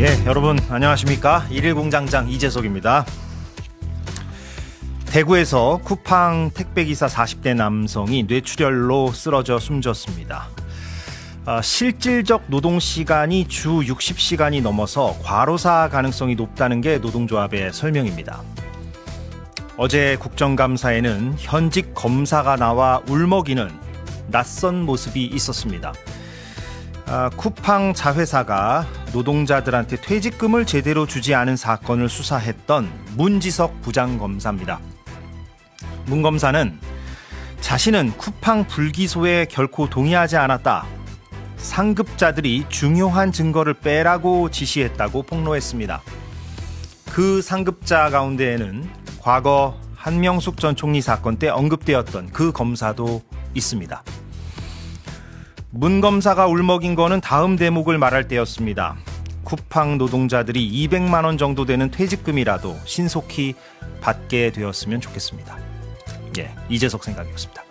예, 여러분 안녕하십니까? 일일 공장장 이재석입니다. 대구에서 쿠팡 택배기사 40대 남성이 뇌출혈로 쓰러져 숨졌습니다. 아, 실질적 노동 시간이 주 60시간이 넘어서 과로사 가능성이 높다는 게 노동조합의 설명입니다. 어제 국정감사에는 현직 검사가 나와 울먹이는 낯선 모습이 있었습니다. 아, 쿠팡 자회사가 노동자들한테 퇴직금을 제대로 주지 않은 사건을 수사했던 문지석 부장검사입니다. 문 검사는 자신은 쿠팡 불기소에 결코 동의하지 않았다. 상급자들이 중요한 증거를 빼라고 지시했다고 폭로했습니다. 그 상급자 가운데에는 과거 한명숙 전 총리 사건 때 언급되었던 그 검사도 있습니다. 문 검사가 울먹인 거는 다음 대목을 말할 때였습니다. 쿠팡 노동자들이 200만 원 정도 되는 퇴직금이라도 신속히 받게 되었으면 좋겠습니다. 예, 이재석 생각이었습니다.